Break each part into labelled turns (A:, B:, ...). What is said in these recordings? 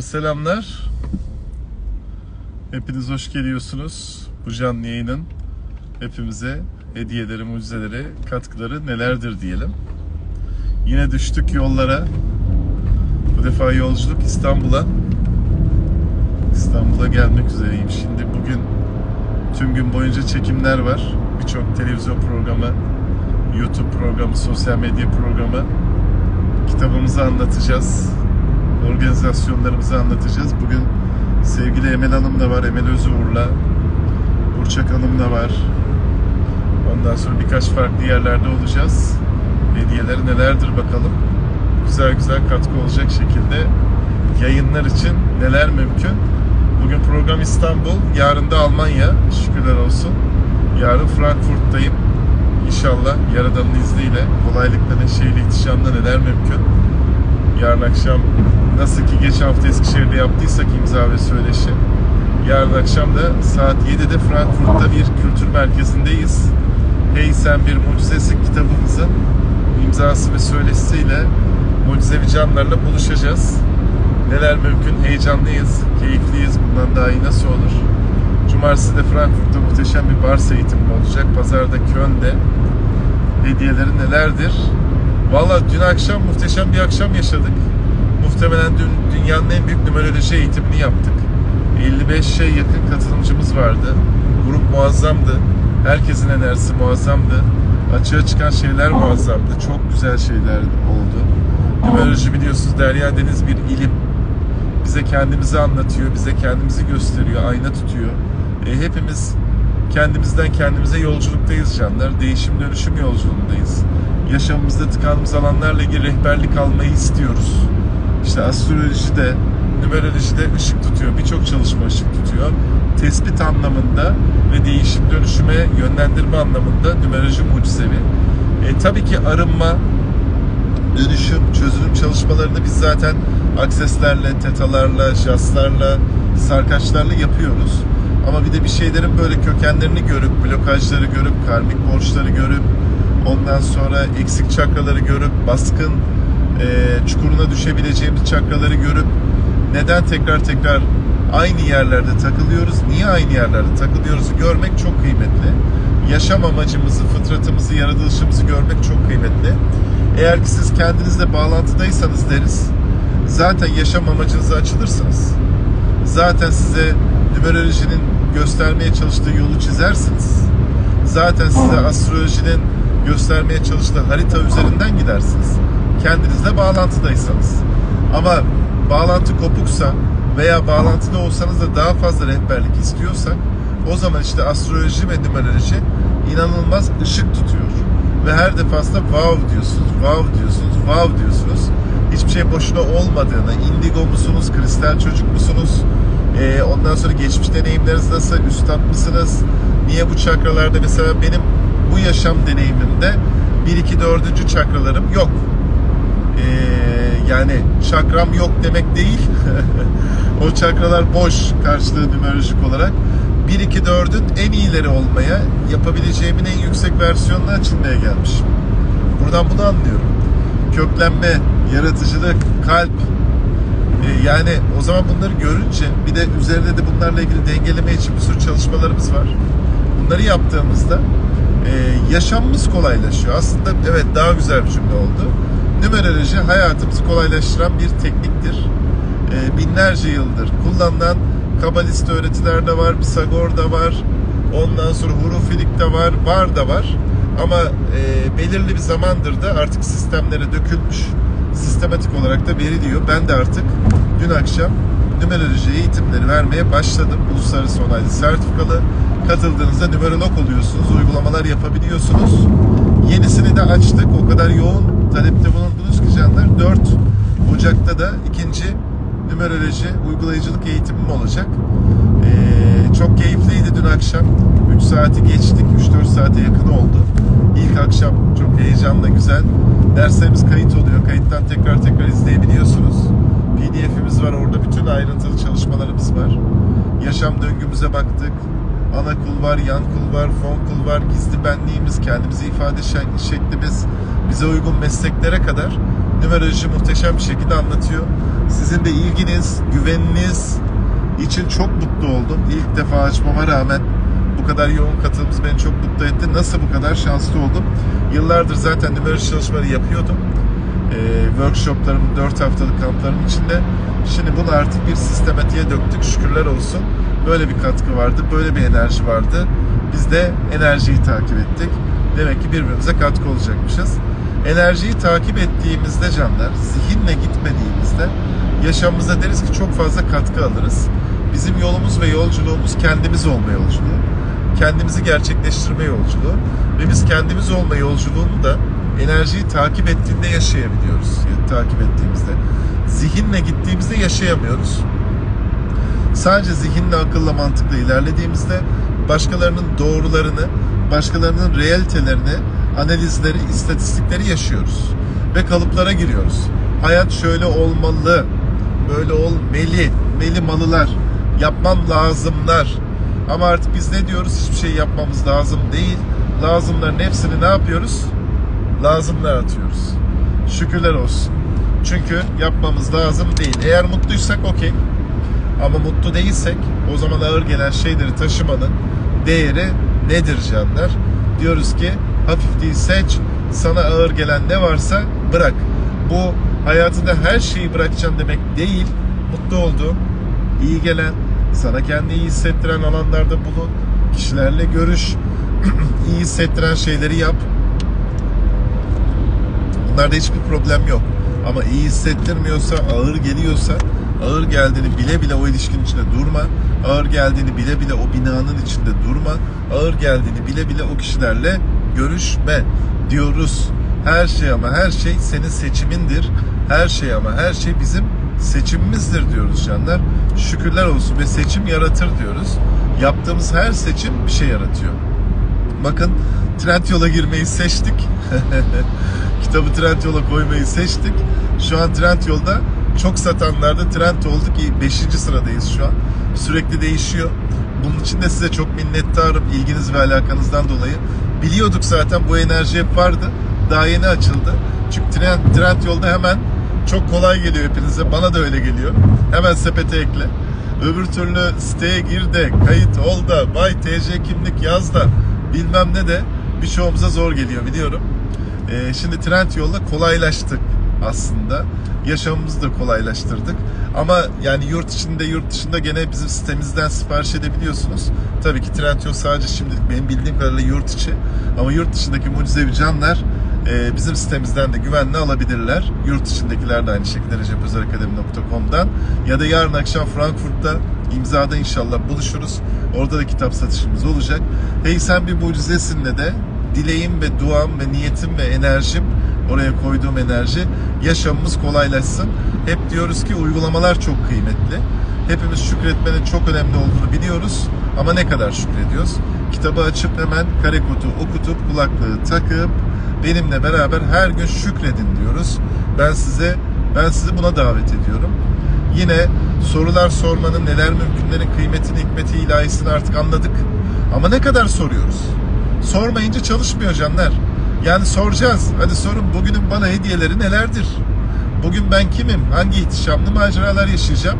A: Selamlar. Hepiniz hoş geliyorsunuz. Bu canlı yayının hepimize hediyeleri, mucizeleri, katkıları nelerdir diyelim. Yine düştük yollara. Bu defa yolculuk İstanbul'a. İstanbul'a gelmek üzereyim. Şimdi bugün tüm gün boyunca çekimler var. Birçok televizyon programı, YouTube programı, sosyal medya programı. Kitabımızı anlatacağız organizasyonlarımızı anlatacağız. Bugün sevgili Emel Hanım da var, Emel Özüğur'la, Burçak Hanım da var. Ondan sonra birkaç farklı yerlerde olacağız. Hediyeleri nelerdir bakalım. Güzel güzel katkı olacak şekilde yayınlar için neler mümkün. Bugün program İstanbul, yarın da Almanya. Şükürler olsun. Yarın Frankfurt'tayım. İnşallah Yaradan'ın izniyle kolaylıkla, neşeyle, ihtişamla neler mümkün. Yarın akşam nasıl ki geçen hafta Eskişehir'de yaptıysak imza ve söyleşi. Yarın akşam da saat 7'de Frankfurt'ta bir kültür merkezindeyiz. Hey Sen Bir Mucizesi kitabımızın imzası ve söyleşisiyle mucizevi canlarla buluşacağız. Neler mümkün, heyecanlıyız, keyifliyiz. Bundan daha iyi nasıl olur? Cumartesi de Frankfurt'ta muhteşem bir bars eğitimi olacak. Pazarda Köln'de hediyeleri nelerdir? Valla dün akşam muhteşem bir akşam yaşadık. Muhtemelen dün dünyanın en büyük numeroloji eğitimini yaptık. 55'e yakın katılımcımız vardı. Grup muazzamdı. Herkesin enerjisi muazzamdı. Açığa çıkan şeyler muazzamdı. Çok güzel şeyler oldu. Numeroloji biliyorsunuz Derya Deniz bir ilim. Bize kendimizi anlatıyor, bize kendimizi gösteriyor, ayna tutuyor. E, hepimiz kendimizden kendimize yolculuktayız canlar. Değişim dönüşüm yolculuğundayız. Yaşamımızda tıkandığımız alanlarla ilgili rehberlik almayı istiyoruz. İşte astrolojide, numerolojide ışık tutuyor. Birçok çalışma ışık tutuyor. Tespit anlamında ve değişim dönüşüme yönlendirme anlamında numeroloji mucizevi. E, tabii ki arınma, dönüşüm, çözülüm çalışmalarını biz zaten akseslerle, tetalarla, jaslarla, sarkaçlarla yapıyoruz. Ama bir de bir şeylerin böyle kökenlerini görüp, blokajları görüp, karmik borçları görüp, ondan sonra eksik çakraları görüp, baskın e, çukuruna düşebileceğimiz çakraları görüp, neden tekrar tekrar aynı yerlerde takılıyoruz, niye aynı yerlerde takılıyoruzu görmek çok kıymetli. Yaşam amacımızı, fıtratımızı, yaratılışımızı görmek çok kıymetli. Eğer ki siz kendinizle bağlantıdaysanız deriz, zaten yaşam amacınıza açılırsınız. Zaten size numerolojinin göstermeye çalıştığı yolu çizersiniz. Zaten size astrolojinin göstermeye çalıştığı harita üzerinden gidersiniz. Kendinizle bağlantıdaysanız. Ama bağlantı kopuksa veya bağlantıda olsanız da daha fazla rehberlik istiyorsak o zaman işte astroloji ve numeroloji inanılmaz ışık tutuyor. Ve her defasında wow diyorsunuz, wow diyorsunuz, wow diyorsunuz. Hiçbir şey boşuna olmadığını, indigo musunuz, kristal çocuk musunuz, ee, ondan sonra geçmiş deneyimleriniz nasıl, üstad mısınız? Niye bu çakralarda mesela benim bu yaşam deneyimimde 1, 2, 4. çakralarım yok. Ee, yani çakram yok demek değil. o çakralar boş karşılığı numerolojik olarak. 1, 2, 4'ün en iyileri olmaya, yapabileceğimin en yüksek versiyonuna açılmaya gelmiş. Buradan bunu anlıyorum. Köklenme, yaratıcılık, kalp, ee, yani o zaman bunları görünce bir de üzerinde de bunlarla ilgili dengeleme için bir sürü çalışmalarımız var. Bunları yaptığımızda e, yaşamımız kolaylaşıyor. Aslında evet daha güzel bir cümle oldu. Numeroloji hayatımızı kolaylaştıran bir tekniktir. E, binlerce yıldır kullanılan kabalist öğretiler de var, Pisagor da var, ondan sonra hurufilik de var, var da var. Ama e, belirli bir zamandır da artık sistemlere dökülmüş sistematik olarak da veriliyor. Ben de artık dün akşam numeroloji eğitimleri vermeye başladım. Uluslararası onaylı sertifikalı. Katıldığınızda numerolog oluyorsunuz. Uygulamalar yapabiliyorsunuz. Yenisini de açtık. O kadar yoğun talepte bulundunuz ki canlar. 4 Ocak'ta da ikinci numeroloji uygulayıcılık eğitimim olacak. Ee, çok keyifliydi dün akşam. 3 saati geçtik. 3-4 saate yakın oldu. İlk akşam çok heyecanla güzel. Derslerimiz kayıt oluyor. Kayıttan tekrar tekrar izleyebiliyorsunuz. PDF'imiz var. Orada bütün ayrıntılı çalışmalarımız var. Yaşam döngümüze baktık. Ana kul var, yan kul var, fon kul var, gizli benliğimiz, kendimizi ifade şeklimiz, bize uygun mesleklere kadar numeroloji muhteşem bir şekilde anlatıyor. Siz Sizin de ilginiz, güveniniz için çok mutlu oldum. İlk defa açmama rağmen bu kadar yoğun katılımınız beni çok mutlu etti. Nasıl bu kadar şanslı oldum? Yıllardır zaten numeroloji çalışmaları yapıyordum. Ee, workshoplarım, 4 haftalık kamplarım içinde. Şimdi bunu artık bir sistematiğe döktük. Şükürler olsun. Böyle bir katkı vardı, böyle bir enerji vardı. Biz de enerjiyi takip ettik. Demek ki birbirimize katkı olacakmışız. Enerjiyi takip ettiğimizde canlar, zihinle gitmediğimizde yaşamımıza deriz ki çok fazla katkı alırız. Bizim yolumuz ve yolculuğumuz kendimiz olma yolculuğu. Kendimizi gerçekleştirme yolculuğu. Ve biz kendimiz olma yolculuğunu da enerjiyi takip ettiğinde yaşayabiliyoruz. Yani takip ettiğimizde. Zihinle gittiğimizde yaşayamıyoruz. Sadece zihinle, akılla, mantıkla ilerlediğimizde başkalarının doğrularını, başkalarının realitelerini, analizleri, istatistikleri yaşıyoruz. Ve kalıplara giriyoruz. Hayat şöyle olmalı, böyle olmeli, melimalılar, yapmam lazımlar. Ama artık biz ne diyoruz? Hiçbir şey yapmamız lazım değil. Lazımların hepsini ne yapıyoruz? Lazımlar atıyoruz. Şükürler olsun. Çünkü yapmamız lazım değil. Eğer mutluysak okey. Ama mutlu değilsek o zaman ağır gelen şeyleri taşımanın değeri nedir canlar? Diyoruz ki hafif değil seç, sana ağır gelen ne varsa bırak. Bu hayatında her şeyi bırakacaksın demek değil. Mutlu olduğun, iyi gelen, sana kendini iyi hissettiren alanlarda bulun. Kişilerle görüş, iyi hissettiren şeyleri yap. Bunlarda hiçbir problem yok. Ama iyi hissettirmiyorsa, ağır geliyorsa, ağır geldiğini bile bile o ilişkinin içinde durma. Ağır geldiğini bile bile o binanın içinde durma. Ağır geldiğini bile bile o kişilerle görüşme diyoruz. Her şey ama her şey senin seçimindir. Her şey ama her şey bizim seçimimizdir diyoruz canlar. Şükürler olsun ve seçim yaratır diyoruz. Yaptığımız her seçim bir şey yaratıyor. Bakın Trendyol'a girmeyi seçtik. Kitabı Trendyol'a koymayı seçtik. Şu an Trendyol'da çok satanlarda trend oldu ki 5. sıradayız şu an. Sürekli değişiyor. Bunun için de size çok minnettarım ilginiz ve alakanızdan dolayı. Biliyorduk zaten bu enerji hep vardı. Daha yeni açıldı. Çünkü trend, trend yolda hemen çok kolay geliyor hepinize. Bana da öyle geliyor. Hemen sepete ekle. Öbür türlü siteye gir de, kayıt ol da, vay TC kimlik yaz da bilmem ne de birçoğumuza zor geliyor biliyorum. Ee, şimdi trend yolla kolaylaştık aslında. Yaşamımızı da kolaylaştırdık. Ama yani yurt içinde yurt dışında gene bizim sitemizden sipariş edebiliyorsunuz. Tabii ki Trendyol sadece şimdi benim bildiğim kadarıyla yurt içi. Ama yurt dışındaki mucizevi canlar e, bizim sitemizden de güvenle alabilirler. Yurt içindekiler de aynı şekilde recepözerakademi.com'dan ya da yarın akşam Frankfurt'ta imzada inşallah buluşuruz. Orada da kitap satışımız olacak. Hey sen bir mucizesinle de dileğim ve duam ve niyetim ve enerjim oraya koyduğum enerji yaşamımız kolaylaşsın. Hep diyoruz ki uygulamalar çok kıymetli. Hepimiz şükretmenin çok önemli olduğunu biliyoruz ama ne kadar şükrediyoruz? Kitabı açıp hemen kare kutu okutup kulaklığı takıp benimle beraber her gün şükredin diyoruz. Ben size ben sizi buna davet ediyorum. Yine sorular sormanın neler mümkünlerin kıymetini, hikmeti, ilahisini artık anladık. Ama ne kadar soruyoruz? Sormayınca çalışmıyor canlar. Yani soracağız. Hadi sorun bugünün bana hediyeleri nelerdir? Bugün ben kimim? Hangi ihtişamlı maceralar yaşayacağım?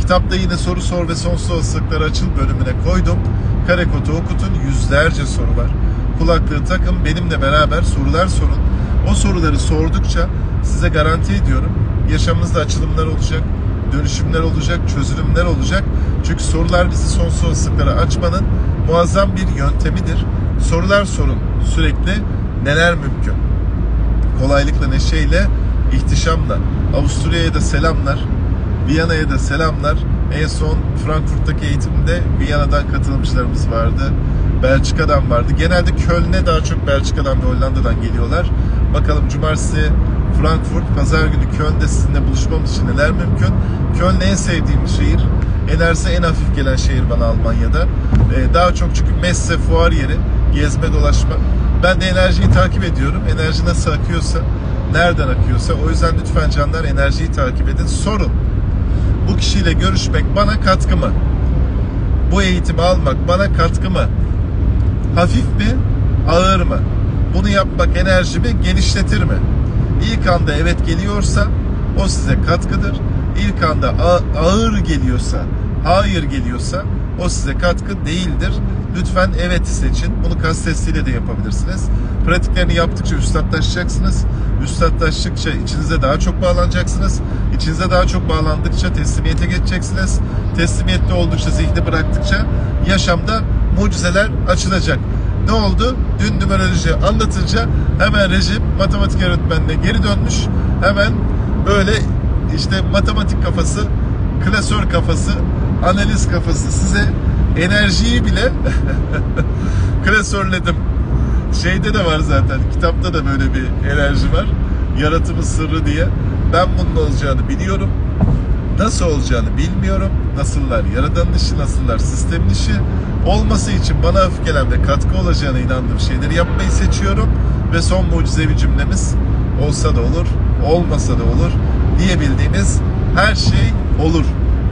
A: Kitapta yine soru sor ve sonsuz olasılıkları açıl bölümüne koydum. Kare kodu okutun yüzlerce soru var. Kulaklığı takın benimle beraber sorular sorun. O soruları sordukça size garanti ediyorum yaşamınızda açılımlar olacak, dönüşümler olacak, çözülümler olacak. Çünkü sorular bizi sonsuz olasılıklara açmanın muazzam bir yöntemidir. Sorular sorun sürekli neler mümkün? Kolaylıkla, neşeyle, ihtişamla. Avusturya'ya da selamlar. Viyana'ya da selamlar. En son Frankfurt'taki eğitimde Viyana'dan katılımcılarımız vardı. Belçika'dan vardı. Genelde Köln'e daha çok Belçika'dan ve Hollanda'dan geliyorlar. Bakalım cumartesi Frankfurt, pazar günü Köln'de sizinle buluşmamız için neler mümkün? Köln en sevdiğim şehir. Enerjisi en hafif gelen şehir bana Almanya'da. Ee, daha çok çünkü messe, fuar yeri, gezme, dolaşma. Ben de enerjiyi takip ediyorum. Enerji nasıl akıyorsa, nereden akıyorsa. O yüzden lütfen canlar enerjiyi takip edin. Sorun. Bu kişiyle görüşmek bana katkı mı? Bu eğitimi almak bana katkı mı? Hafif mi? Ağır mı? Bunu yapmak enerjimi genişletir mi? İlk anda evet geliyorsa o size katkıdır. İlk anda ağır geliyorsa, hayır geliyorsa o size katkı değildir. Lütfen evet seçin. Bunu kas testiyle de yapabilirsiniz. Pratiklerini yaptıkça üstatlaşacaksınız. Üstatlaştıkça içinize daha çok bağlanacaksınız. İçinize daha çok bağlandıkça teslimiyete geçeceksiniz. Teslimiyette oldukça, zihni bıraktıkça yaşamda mucizeler açılacak. Ne oldu? Dün numeroloji anlatınca hemen rejim matematik öğretmenine geri dönmüş. Hemen böyle işte matematik kafası, klasör kafası, analiz kafası size enerjiyi bile klasörledim. Şeyde de var zaten, kitapta da böyle bir enerji var. Yaratımın sırrı diye. Ben bunun olacağını biliyorum. Nasıl olacağını bilmiyorum. Nasıllar yaradanın işi, nasıllar sistemin işi. Olması için bana öfkelen ve katkı olacağına inandığım şeyleri yapmayı seçiyorum. Ve son mucizevi cümlemiz olsa da olur, olmasa da olur diyebildiğimiz her şey olur.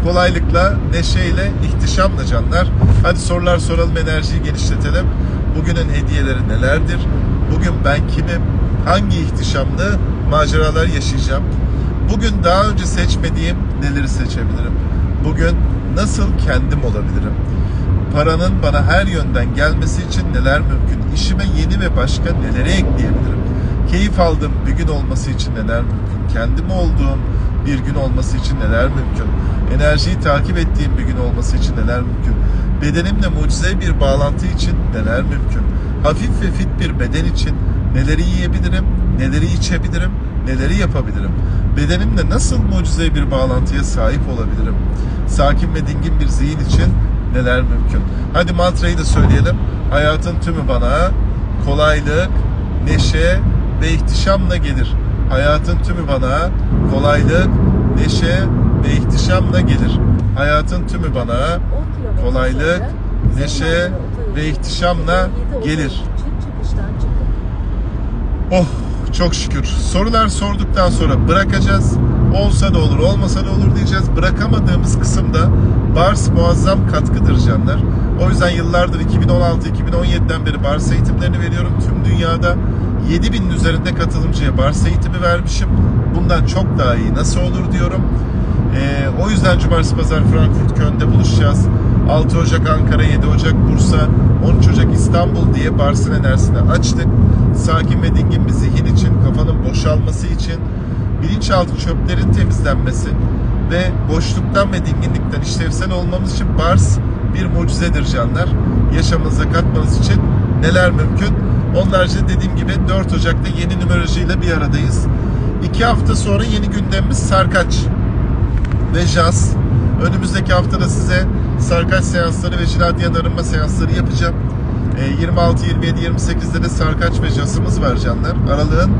A: Kolaylıkla, neşeyle, ihtişamla canlar. Hadi sorular soralım, enerjiyi genişletelim. Bugünün hediyeleri nelerdir? Bugün ben kimim? Hangi ihtişamlı maceralar yaşayacağım? Bugün daha önce seçmediğim neleri seçebilirim? Bugün nasıl kendim olabilirim? Paranın bana her yönden gelmesi için neler mümkün? İşime yeni ve başka neleri ekleyebilirim? Keyif aldığım bir gün olması için neler mümkün? Kendim olduğum bir gün olması için neler mümkün? Enerjiyi takip ettiğim bir gün olması için neler mümkün? Bedenimle mucize bir bağlantı için neler mümkün? Hafif ve fit bir beden için neleri yiyebilirim? Neleri içebilirim? Neleri yapabilirim? Bedenimle nasıl mucize bir bağlantıya sahip olabilirim? Sakin ve dingin bir zihin için neler mümkün? Hadi mantrayı da söyleyelim. Hayatın tümü bana kolaylık, neşe ve ihtişamla gelir. Hayatın tümü bana kolaylık, neşe ve ihtişamla gelir. Hayatın tümü bana kolaylık, neşe ve ihtişamla gelir. Oh çok şükür. Sorular sorduktan sonra bırakacağız. Olsa da olur, olmasa da olur diyeceğiz. Bırakamadığımız kısımda Bars muazzam katkıdır canlar. O yüzden yıllardır 2016-2017'den beri Bars eğitimlerini veriyorum. Tüm dünyada 7000'in üzerinde katılımcıya Bars eğitimi vermişim. Bundan çok daha iyi nasıl olur diyorum. Ee, o yüzden Cumartesi Pazar Frankfurt Köln'de buluşacağız. 6 Ocak Ankara, 7 Ocak Bursa, 13 Ocak İstanbul diye Bars'ın enerjisini açtık. Sakin ve dingin bir zihin için, kafanın boşalması için, bilinçaltı çöplerin temizlenmesi ve boşluktan ve dinginlikten işlevsel olmamız için Bars bir mucizedir canlar. Yaşamınıza katmanız için neler mümkün? Onlarca dediğim gibi 4 Ocak'ta yeni numerolojiyle bir aradayız. 2 hafta sonra yeni gündemimiz Sarkaç ve jaz. Önümüzdeki haftada size sarkaç seansları ve jiradyen arınma seansları yapacağım. E, 26, 27, 28'de de sarkaç ve jazımız var canlar. Aralığın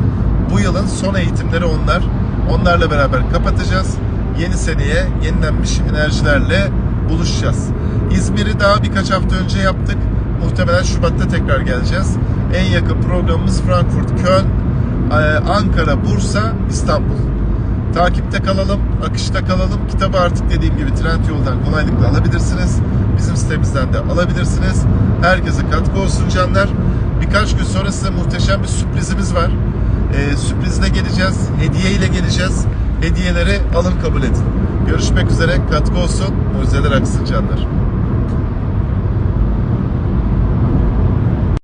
A: bu yılın son eğitimleri onlar. Onlarla beraber kapatacağız. Yeni seneye yenilenmiş enerjilerle buluşacağız. İzmir'i daha birkaç hafta önce yaptık. Muhtemelen Şubat'ta tekrar geleceğiz. En yakın programımız Frankfurt, Köln, e, Ankara, Bursa, İstanbul. Takipte kalalım, akışta kalalım. Kitabı artık dediğim gibi Trendyol'dan kolaylıkla alabilirsiniz. Bizim sitemizden de alabilirsiniz. Herkese katkı olsun canlar. Birkaç gün sonra size muhteşem bir sürprizimiz var. Ee, sürprizle geleceğiz. Hediye ile geleceğiz. Hediyeleri alın kabul edin. Görüşmek üzere. Katkı olsun. Mucizeler aksın canlar.